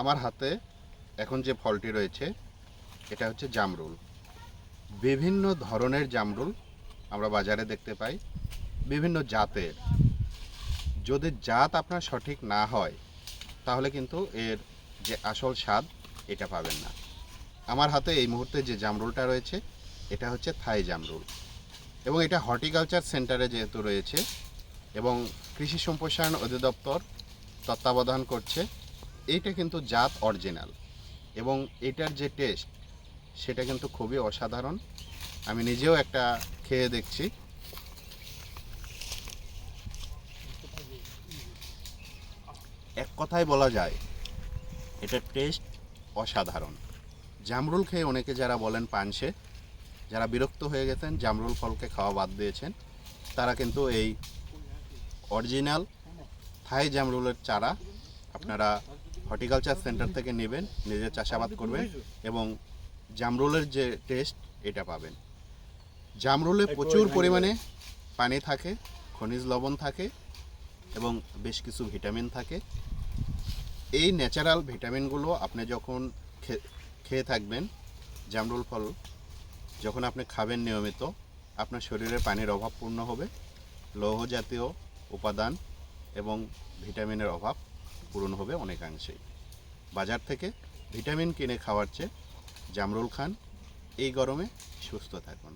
আমার হাতে এখন যে ফলটি রয়েছে, এটা হচ্ছে জামরুল। বিভিন্ন ধরনের জামরুল আমরা বাজারে দেখতে পাই, বিভিন্ন জাতের। যদি জাত আপনার সঠিক না হয়, তাহলে কিন্তু এর যে আসল স্বাদ, এটা পাবেন না। আমার হাতে এই মুহূর্তে যে জামরুলটা রয়েছে, এটা হচ্ছে থাই জামরুল। এবং এটা হর্টিকালচার সেন্টারে যেহেতু রয়েছে এবং কৃষি সম্প্রসারণ অধিদপ্তর তত্ত্বাবধান করছে এইটা কিন্তু জাত অরিজিনাল। এবং এটার যে টেস্ট, সেটা কিন্তু খুবই অসাধারণ। আমি নিজেও একটা খেয়ে দেখছি। এক কথায় বলা যায় এটার টেস্ট অসাধারণ। জামরুল খেয়ে অনেকে যারা বলেন পানসে, যারা বিরক্ত হয়ে গেছেন, জামরুল ফলকে খাওয়া বাদ দিয়েছেন, তারা কিন্তু এই অরিজিনাল থাই জামরুলের চারা আপনারা হর্টিকালচার সেন্টার থেকে নেবেন, নিজে চাষাবাদ করবেন এবং জামরুলের যে টেস্ট, এটা পাবেন। জামরুলে প্রচুর পরিমাণে পানি থাকে, খনিজ লবণ থাকে এবং বেশ কিছু ভিটামিন থাকে। এই ন্যাচারাল ভিটামিনগুলো আপনি যখন খেয়ে থাকবেন, জামরুল ফল, যখন আপনি খাবেন নিয়মিত, আপনার শরীরে পানির অভাব পূর্ণ হবে, লৌহ জাতীয় উপাদান এবং ভিটামিনের অভাব পূরণ হবে অনেকাংশেই। বাজার থেকে ভিটামিন কিনে খাওয়ার চেয়ে জামরুল খান এই গরমে সুস্থ থাকুন।